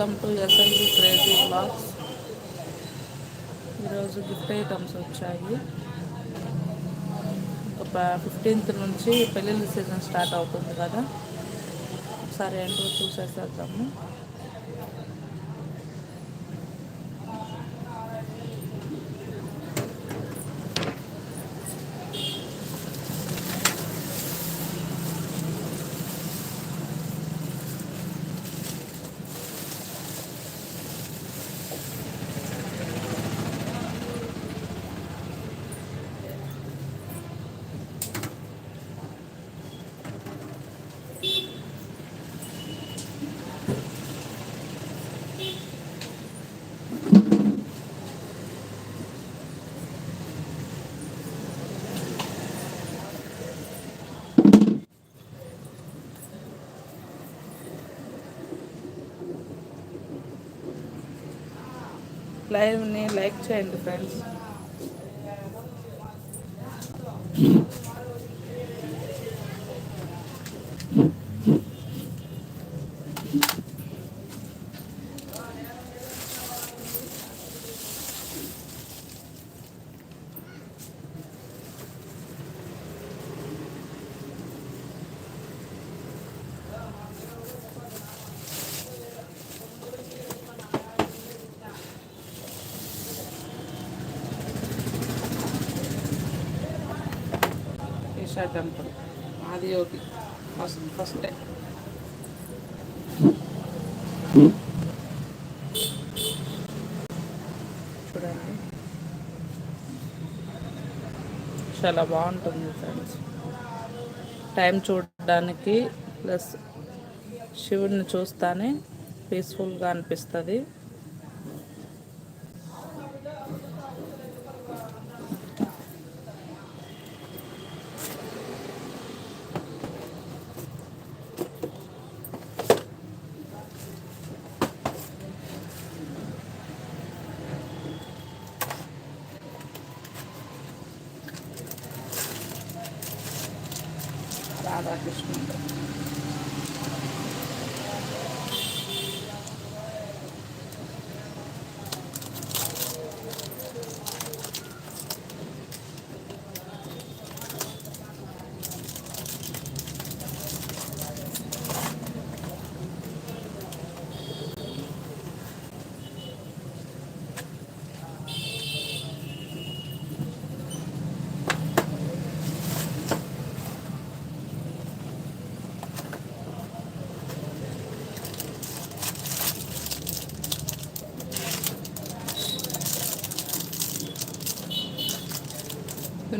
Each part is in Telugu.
Welcome to S L V crazy blogs ఈరోజు గిఫ్ట్ ఐటమ్స్ వచ్చాయి. ఒక ఫిఫ్టీన్త్ నుంచి పెళ్ళిళ్ళ సీజన్ స్టార్ట్ అవుతుంది కదా. ఒకసారి ఏంటో చూసేసేద్దాము. లైవ్ని లైక్ చేయండి ఫ్రెండ్స్ చూడండి. చాలా బాగుంటుంది ఫ్రెండ్స్. టైం చూడడానికి ప్లస్ శివుడిని చూస్తానే పీస్ఫుల్గా అనిపిస్తుంది.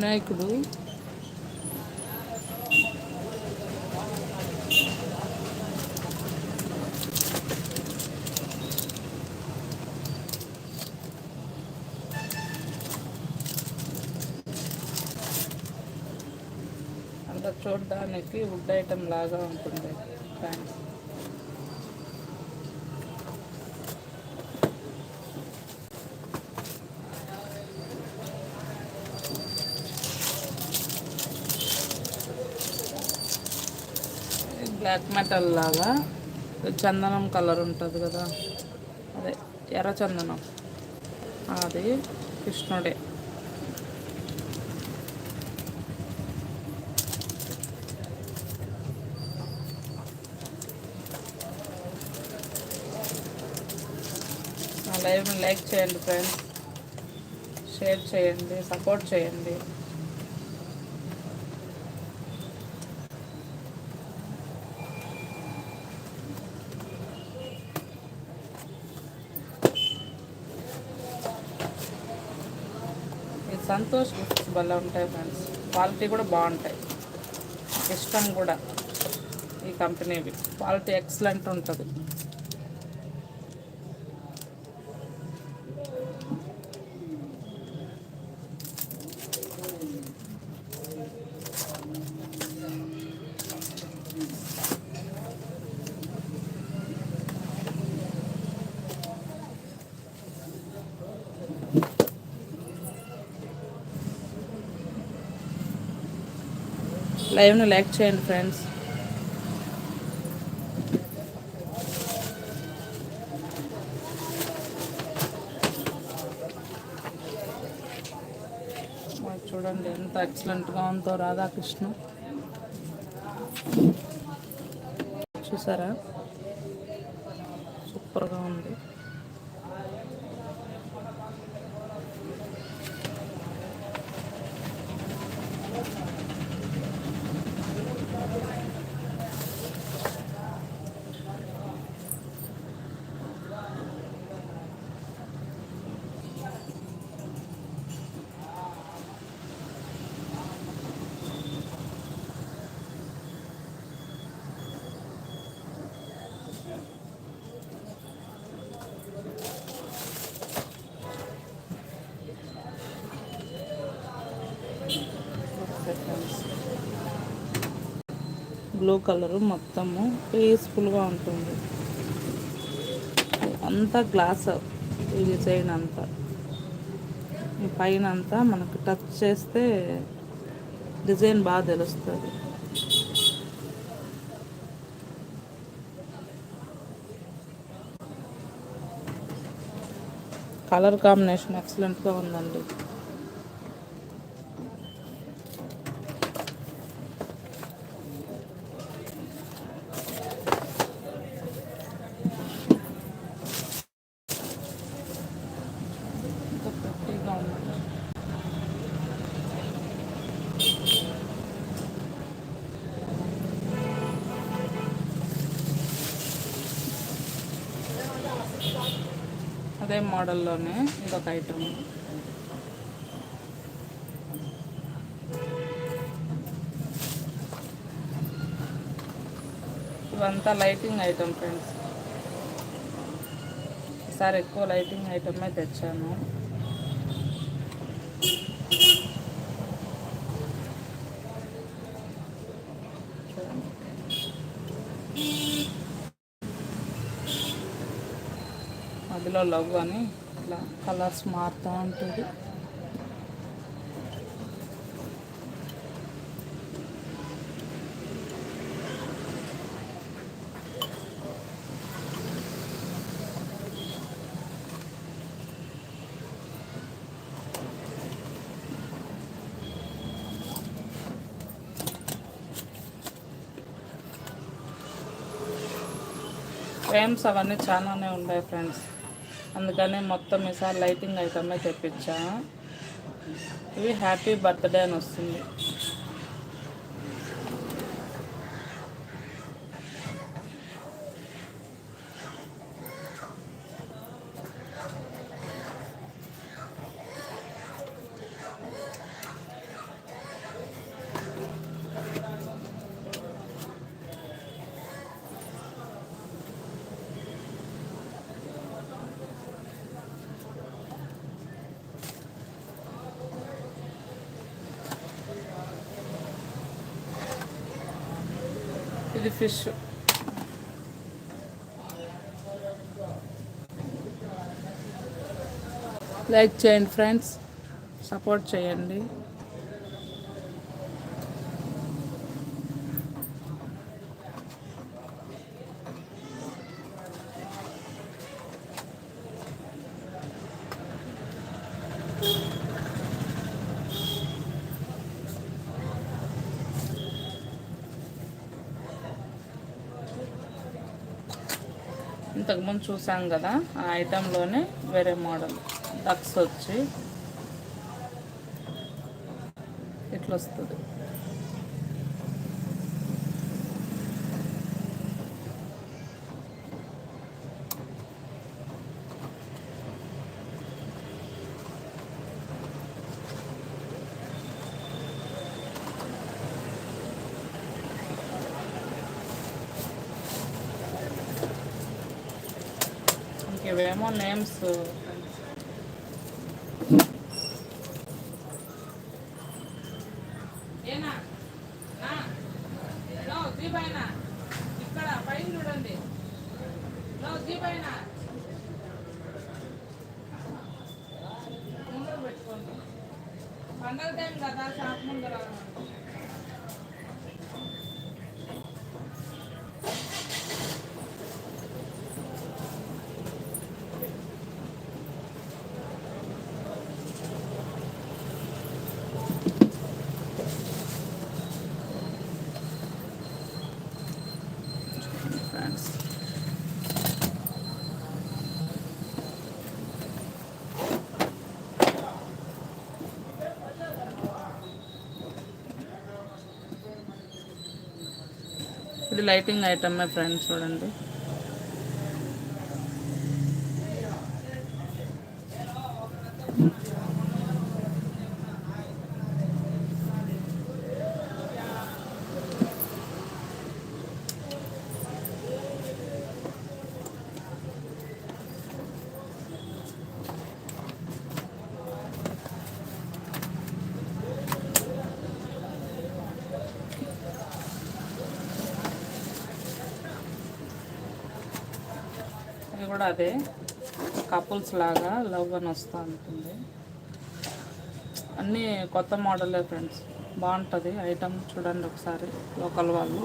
వినాయకుడు. అంత చూడడానికి వుడ్ ఐటమ్ లాగా ఉంటుంది. బ్లాక్ మెటల్ లాగా. చందనం కలర్ ఉంటుంది కదా. అదే ఎర్ర చందనం. అది కృష్ణుడే. నా లైవ్ని లైక్ చేయండి ఫ్రెండ్స్. షేర్ చేయండి సపోర్ట్ చేయండి. సంతోష్ గిఫ్ట్స్ భలే ఉంటాయి ఫ్రెండ్స్ క్వాలిటీ కూడా బాగుంటాయి. ఇష్టం కూడా ఈ కంపెనీవి క్వాలిటీ ఎక్సలెంట్ ఉంటుంది. లైవ్ను లైక్ చేయండి ఫ్రెండ్స్. చూడండి ఎంత ఎక్సలెంట్గా ఉందో రాధాకృష్ణ. చూసారా? సూపర్గా ఉంది. బ్లూ కలరు మొత్తము పీస్ఫుల్గా ఉంటుంది అంతా గ్లాస్ ఈ డిజైన్ అంతా ఈ పైన అంతా మనకు టచ్ చేస్తే డిజైన్ బాగా తెలుస్తుంది. కలర్ కాంబినేషన్ ఎక్సలెంట్గా ఉందండి ఇంకా prettyగా ఉంది. అదే మోడల్లోనే ఇంకొక ఐటమ్ ఇవంతా లైటింగ్ ఐటమ్ ఫ్రెండ్స్ ఈసారి ఎక్కువ లైటింగ్ ఐటమే తెచ్చాను. ఇందులో లవ్ అని ఇట్లా కలర్స్ మారుతూ ఉంటుంది. ఫ్రేమ్స్ అవన్నీ చాలానే ఉన్నాయి ఫ్రెండ్స్ అందుకనే మొత్తం ఈసారి లైటింగ్ ఐటమే తెప్పించా. ఇవి హ్యాపీ బర్త్డే అని వస్తుంది. ఇది లైక్ చేయండి ఫ్రెండ్స్. సపోర్ట్ చేయండి. ఇంతకుముందు చూసాం కదా ఆ ఐటెంలోనే వేరే మోడల్. డక్స్ వచ్చి ఇట్లా వస్తుంది ఇది లైటింగ్ ఐటమ్ మై ఫ్రెండ్స్ చూడండి. అదే కపుల్స్ లాగా లవ్ అని వస్తూ ఉంటుంది అన్నీ కొత్త మోడలే ఫ్రెండ్స్ బాగుంటుంది. ఐటమ్ చూడండి ఒకసారి లోకల్ వాళ్ళు.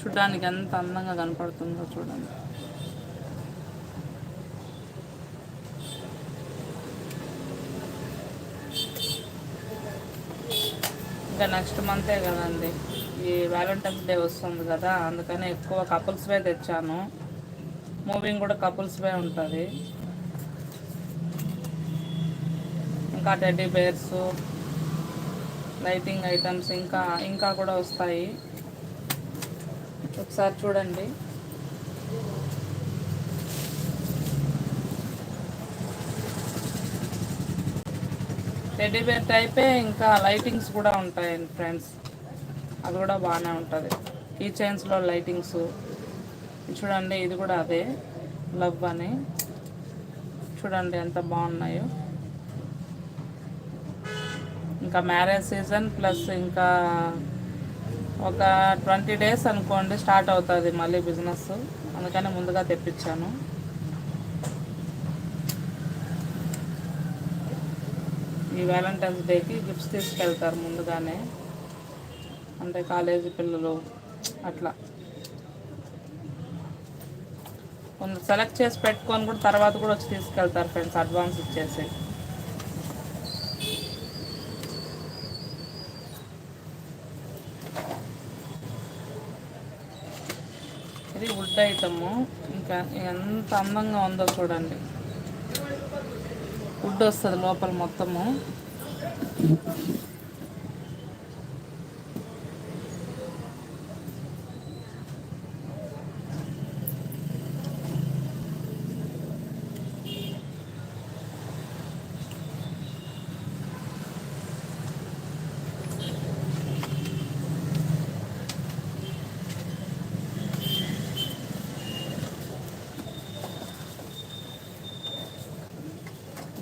చూడడానికి ఎంత అందంగా కనపడుతుందో చూడండి. ఇంకా నెక్స్ట్ మంతే కదండి. మనకి వ్యాలంటైన్స్ డే వస్తుంది కదా అందుకని ఎక్కువ కపుల్స్వే తెచ్చాను. మూవింగ్ కూడా కపుల్స్వే ఉంటుంది. ఇంకా టెడ్డీ బేర్స్ లైటింగ్ ఐటమ్స్ ఇంకా ఇంకా కూడా వస్తాయి. ఒకసారి చూడండి. టెడ్డీ బేర్ టైపే ఇంకా లైటింగ్స్ కూడా ఉంటాయి ఫ్రెండ్స్ అది కూడా బాగానే ఉంటుంది. ఈ చైన్స్లో లైటింగ్స్ చూడండి ఇది కూడా అదే. లవ్ అని. చూడండి ఎంత బాగున్నాయో. ఇంకా మ్యారేజ్ సీజన్ ప్లస్ ఇంకా ఒక ట్వంటీ డేస్ అనుకోండి స్టార్ట్ అవుతుంది మళ్ళీ బిజినెస్ అందుకని ముందుగా తెప్పించాను. ఈ వ్యాలంటైన్స్ డేకి గిఫ్ట్స్ తీసుకెళ్తారు ముందుగానే. అంటే కాలేజీ పిల్లలు అట్లా. కొంచెం సెలెక్ట్ చేసి పెట్టుకొని కూడా తర్వాత కూడా వచ్చి తీసుకెళ్తారు ఫ్రెండ్స్ అడ్వాన్స్ ఇచ్చేసి. ఇది వుడ్ ఐటము. ఇంకా ఎంత అందంగా ఉందో చూడండి. వుడ్ వస్తుంది లోపల మొత్తము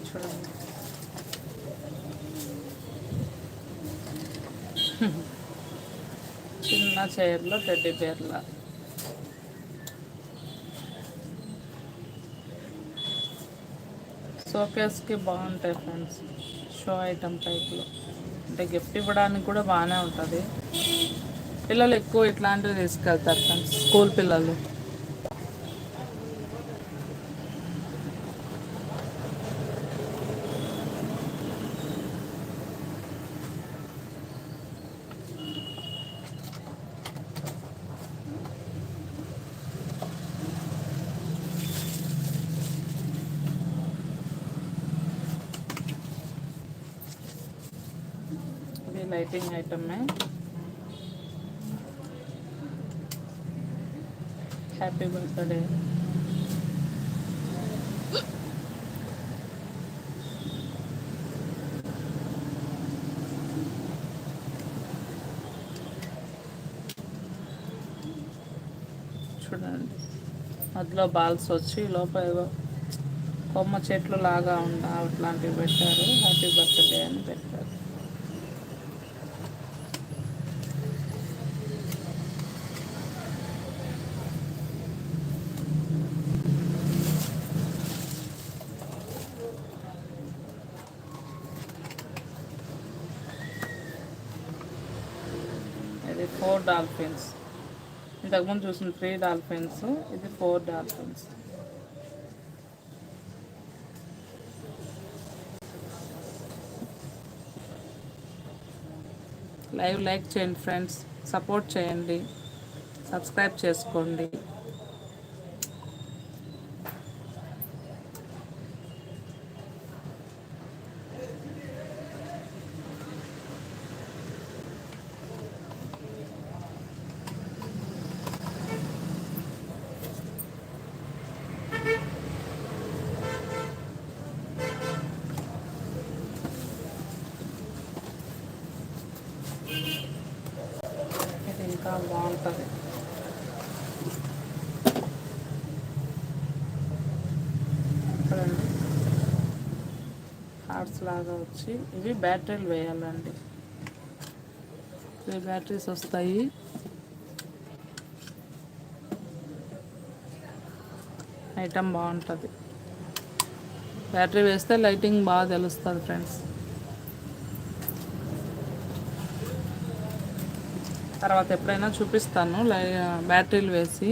చూడండి చిన్న చైర్లో టెడ్డీ పేర్ల షోకేస్కి బాగుంటాయి ఫ్రెండ్స్ షో ఐటమ్ టైప్లో అంటే గిఫ్ట్ ఇవ్వడానికి కూడా బాగానే ఉంటుంది. పిల్లలు ఎక్కువ ఇట్లాంటివి తీసుకెళ్తారు ఫ్రెండ్స్ స్కూల్ పిల్లలు. ఇది లైటింగ్ ఐటమే. Happy birthday. చూడండి. మధ్యలో బాల్స్ వచ్చి లోపల ఏదో కొమ్మ చెట్లు లాగా ఉండ అట్లాంటివి పెట్టారు. హ్యాపీ బర్త్డే అని పెట్టారు ఇది ఫోర్ డాల్ఫిన్స్. ఇంతకుముందు చూసిన త్రీ డాల్ఫిన్స్ ఇది ఫోర్ డాల్ఫిన్స్. లైవ్ లైక్ చేయండి ఫ్రెండ్స్. సపోర్ట్ చేయండి. సబ్స్క్రైబ్ చేసుకోండి. ఉంటుంది బాగుంటుంది. హార్ట్స్ లాగా వచ్చి ఇవి బ్యాటరీలు వేయాలండి. ఇవి బ్యాటరీస్ వస్తాయి. ఐటమ్ బాగుంటుంది. బ్యాటరీ వేస్తే లైటింగ్ బాగా తెలుస్తుంది ఫ్రెండ్స్. తర్వాత ఎప్పుడైనా చూపిస్తాను లై బ్యాటరీలు వేసి.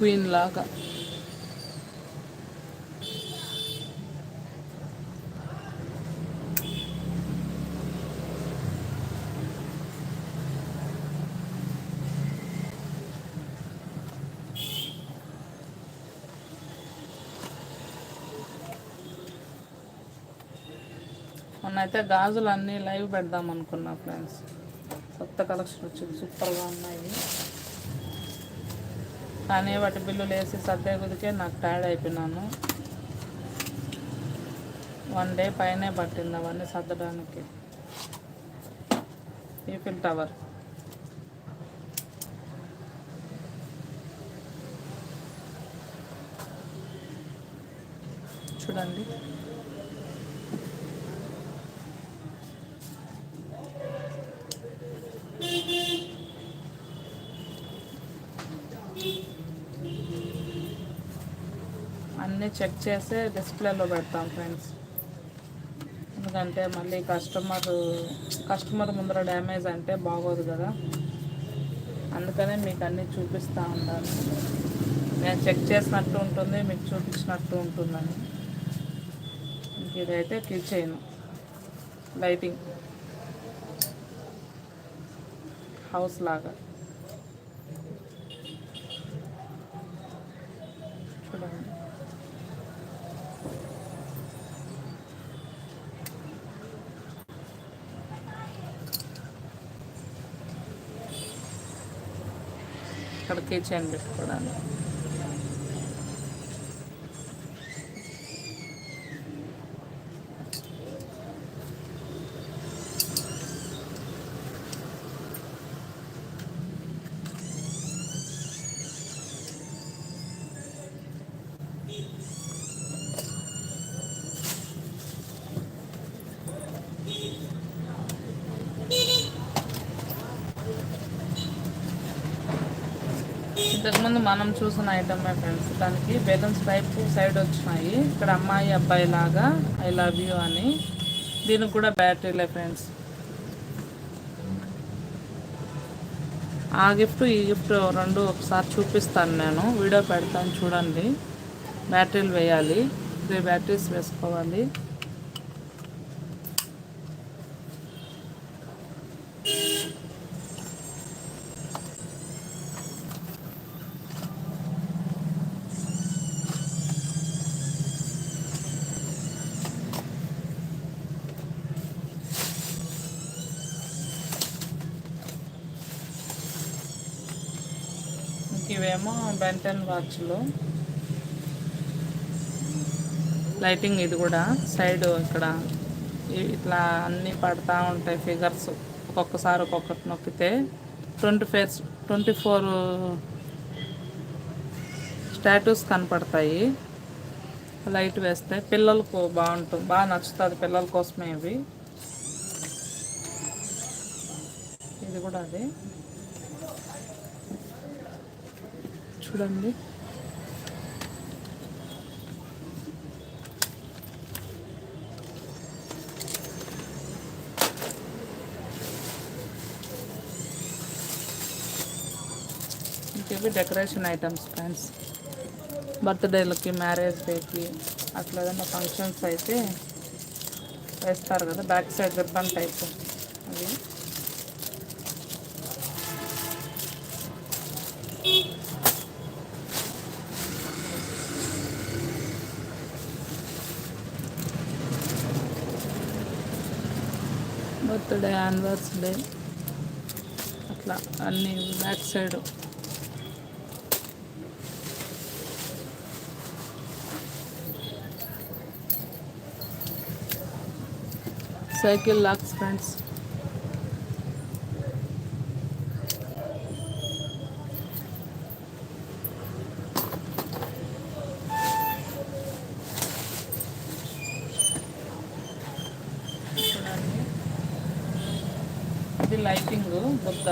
క్వీన్ లాగా. మొన్నైతే గాజులు అన్నీ లైవ్ పెడదాం అనుకున్నా ఫ్రెండ్స్. కొత్త కలెక్షన్ వచ్చింది. సూపర్గా ఉన్నాయి. కానీ వాటి బిల్లులు వేసి సర్దే కుదికే నాకు టైర్డ్ అయిపోయినాను. వన్ డే పైనే పట్టింది అవన్నీ సర్దడానికి. Eiffel tower. చూడండి అన్నీ చెక్ చేసే డిస్ప్లేలో పెడతాం ఫ్రెండ్స్. ఎందుకంటే మళ్ళీ కస్టమర్ కస్టమర్ ముందర డ్యామేజ్ అంటే బాగోదు కదా. అందుకనే మీకు అన్నీ చూపిస్తూ ఉంటాను నేను చెక్ చేసినట్టు ఉంటుంది మీకు చూపించినట్టు ఉంటుందని. ఇదైతే కిచెన్ చేయను లైటింగ్. హౌస్ లాగా చూడండి ఇక్కడ కిచెన్ పెట్టుకోవడానికి ఇంతకుముందు మనం చూసిన ఐటమే ఫ్రెండ్స్ దానికి బెలూన్స్ టైప్ సైడ్ వచ్చినాయి. ఇక్కడ అమ్మాయి అబ్బాయి లాగా ఐ లవ్ యూ అని. దీనికి కూడా బ్యాటరీలే ఫ్రెండ్స్ ఆ గిఫ్ట్ ఈ గిఫ్ట్ రెండు ఒకసారి చూపిస్తాను నేను. వీడియో పెడతాను చూడండి. బ్యాటరీలు వేయాలి. త్రీ బ్యాటరీస్ వేసుకోవాలి ఇంక ఇవేమో బెంటన్ వాచ్లో లైటింగ్ ఇది కూడా. సైడ్ ఇక్కడ ఇట్లా అన్నీ పడతా ఉంటాయి ఫిగర్స్ ఒక్కొక్కసారి ఒక్కొక్కటి నొక్కితే ట్వంటీ ఫేర్స్ ట్వంటీ ఫోర్ స్టాటూస్ కనపడతాయి. లైట్ వేస్తే పిల్లలకు బాగుంటుంది బాగా నచ్చుతుంది పిల్లల కోసమే ఇవి. ఇది కూడా అదే. చూడండి ఇంకేవి డెకరేషన్ ఐటమ్స్ ఫ్రెండ్స్ బర్త్డేలకి మ్యారేజ్ డేకి అట్లా ఏదైనా ఫంక్షన్స్ అయితే వేస్తారు కదా బ్యాక్ సైడ్ రిబ్బన్ టైప్ అది బర్త్డే యానివర్సరీ అట్లా అన్ని back side. Cycle locks friends చూడండి ఇది లైటింగ్ బుద్ధ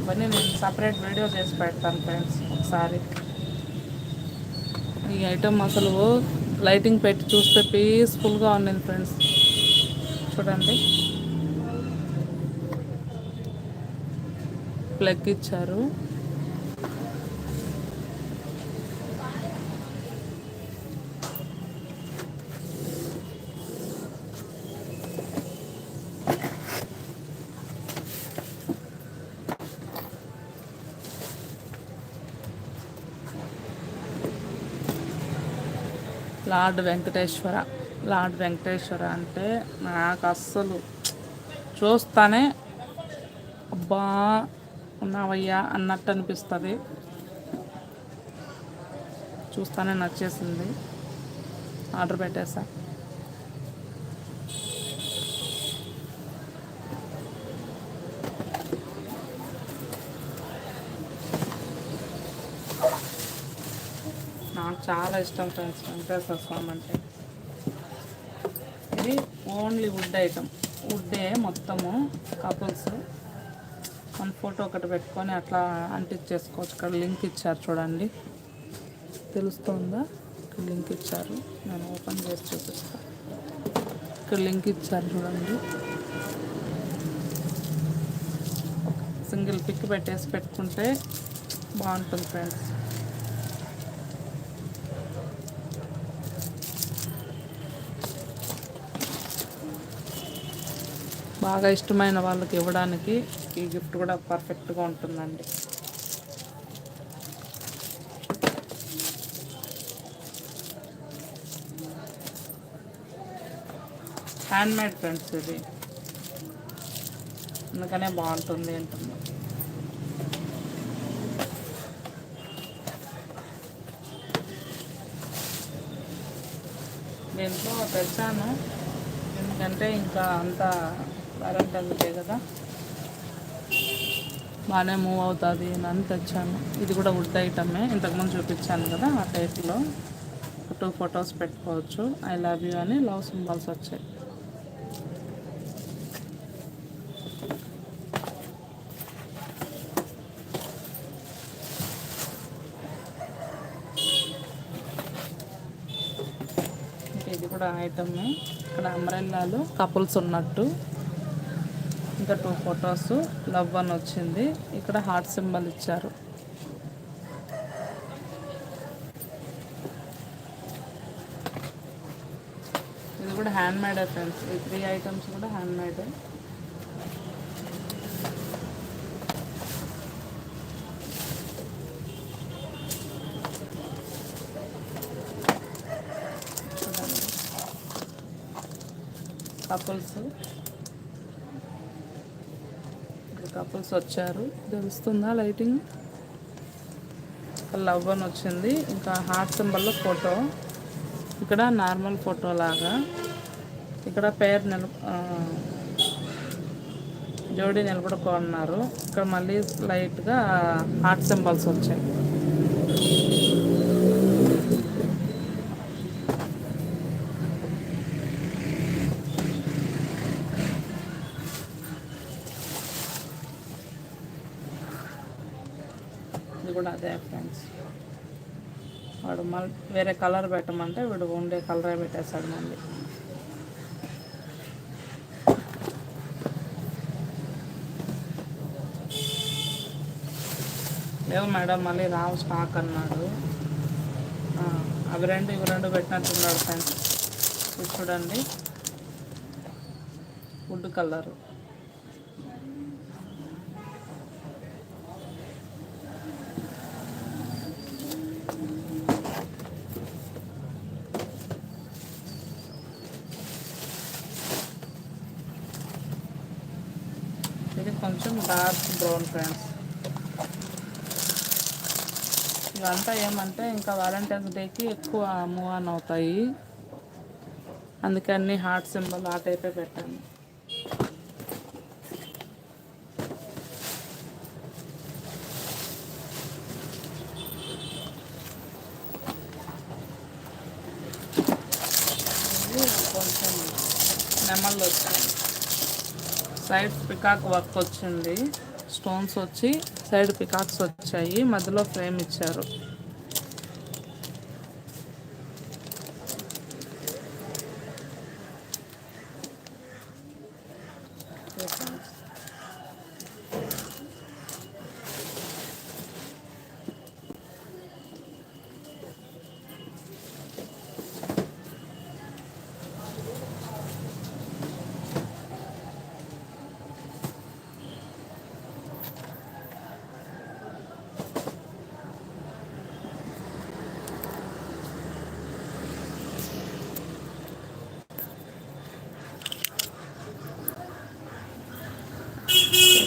ఇవన్నీ నేను సపరేట్ వీడియో చేసి పెడతాను ఫ్రెండ్స్ ఒకసారి. ఈ ఐటమ్ అసలు లైటింగ్ పెట్టి చూస్తే పీస్ఫుల్గా ఉండింది ఫ్రెండ్స్. చూడండి. ప్లగ్ ఇచ్చారు. లార్డ్ వెంకటేశ్వర. లార్డ్ వెంకటేశ్వర అంటే నాకు అస్సలు చూస్తానే అబ్బా ఉన్నావయ్యా అన్నట్టు అనిపిస్తుంది. చూస్తానే నచ్చేసింది. ఆర్డర్ పెట్టేశాను నాకు చాలా ఇష్టం ఫ్రెండ్స్ వెంకటేశ్వర స్వామి అంటే. ఇది ఓన్లీ వుడ్ ఐటమ్ వుడ్డే మొత్తము కపుల్స్. మన ఫోటో ఒకటి పెట్టుకొని అట్లా అంటించేసుకోవచ్చు. ఇక్కడ లింక్ ఇచ్చారు చూడండి. తెలుస్తుందా? ఇక్కడ లింక్ ఇచ్చారు. నేను ఓపెన్ చేసి చూపిస్తాను ఇక్కడ లింక్ ఇచ్చారు చూడండి. సింగిల్ పిక్ పెట్టేసి పెట్టుకుంటే బాగుంటుంది ఫ్రెండ్స్. బాగా ఇష్టమైన వాళ్ళకి ఇవ్వడానికి ఈ గిఫ్ట్ కూడా పర్ఫెక్ట్గా ఉంటుందండి. హ్యాండ్ మేడ్ ఫ్రెండ్స్ ఇది. అందుకనే బాగుంటుంది అంటున్నా దీంట్లో తెచ్చాను ఎందుకంటే ఇంకా అంత కరెంట్ అందుకే కదా బాగానే మూవ్ అవుతుంది అని తెచ్చాను ఇది కూడా వుడ్ ఐటమే ఇంతకుముందు చూపించాను కదా ఆ టైప్లో. టూ ఫొటోస్ పెట్టుకోవచ్చు. ఐ లవ్ యూ అని లవ్ సింబల్స్ వచ్చాయి. ఇది కూడా ఐటమ్ ఇక్కడ అంబ్రెల్లాలు కపుల్స్ ఉన్నట్టు. ఇంకా టూ ఫొటోస్ లవ్ అని వచ్చింది. ఇక్కడ హార్ట్ సింబల్ ఇచ్చారు. ఇది కూడా హ్యాండ్ మేడ్ ఫ్రెండ్స్. ఈ త్రీ ఐటమ్స్ కూడా హ్యాండ్ మేడ్ కపుల్స్ కపుల్స్ వచ్చారు. తెలుస్తుందా లైటింగ్? లవ్ అని వచ్చింది. ఇంకా హార్ట్ సింబల్లో ఫోటో. ఇక్కడ నార్మల్ ఫోటో లాగా. ఇక్కడ పేరు నిల ఆ, జోడీ నిలబడుకున్నారు. ఇక్కడ మళ్ళీ లైట్గా హార్ట్ సింబల్స్ వచ్చాయి ఇది కూడా అదే ఫ్రెండ్స్ వాడు మళ్ళీ వేరే కలర్ పెట్టమంటే వీడు ఉండే కలరే పెట్టేస్తాడు మళ్ళీ. లేవు మేడం మళ్ళీ రావు స్టాక్ అన్నాడు. అవి రెండు ఇవి రెండు పెట్టినట్టున్నాడు ఫ్రెండ్స్. చూడండి. Wood colour. ఇది కొంచెం డార్క్ బ్రౌన్ ఫ్రెండ్స్. ఇవంతా ఏమంటే ఇంకా వ్యాలంటైన్స్ డేకి ఎక్కువ మూవ్ ఆన్ అవుతాయి. అందుకని హార్ట్ సింబల్ ఆ టైపే పెట్టాను ఇది కొంచెం నెమళ్ళు వచ్చాయి సైడ్ పికాక్ వర్క్ వచ్చింది. స్టోన్స్ వచ్చి సైడ్ పికాక్స్ వచ్చాయి. మధ్యలో ఫ్రేమ్ ఇచ్చారు ఓకే ఫ్రెండ్స్.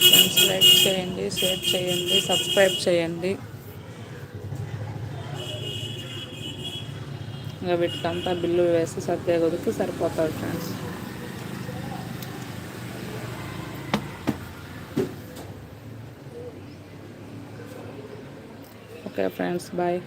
ఫ్రెండ్స్ లైక్ చేయండి షేర్ చేయండి సబ్స్క్రైబ్ చేయండి. ఇంకా వీటికంతా బిల్లు వేసి సర్దే కొద్దికి సరిపోతుంది ఫ్రెండ్స్. Okay friends bye.